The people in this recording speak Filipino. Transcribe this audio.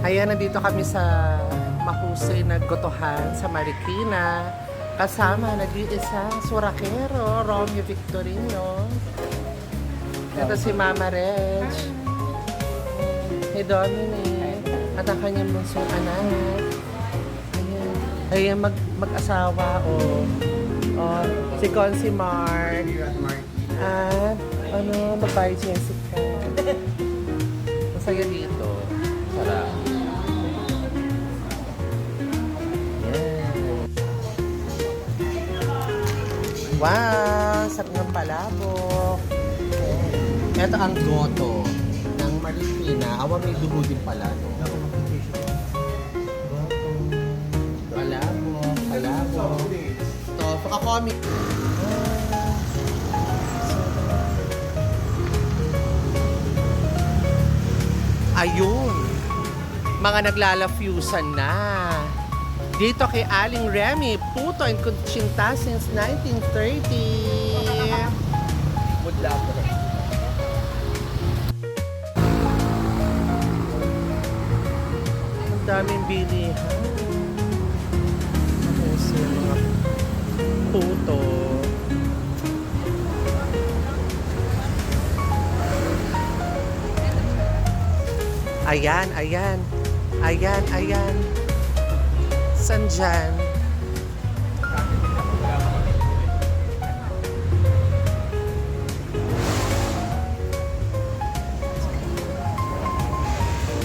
Ayan, nandito kami sa mahusay na gotohan sa Marikina. Kasama, nag-iisang surakero, Romeo Victorino. Ito si Mama Reg. Ni Dominic. At ang kanyang bunsong anak. Ayan. Ayan, mag, mag-asawa, o. Oh. Oh, si Consi Mark. At, ano, babae Jessica. Masaya dito. Sarap. Wow! Sarap ng palabok. Ito ang goto ng Marikina. Awa may dugo din pala, no? Palabok, palabok. Ito, paka-comic. Ayun. Mga naglalafusan na. Dito kay Aling Remy, puto and kutsinta since 1930. Mudla ko. Ang daming bilihan. Yung mga puto. Ayan, ayan. Ayan, ayan. San Jan.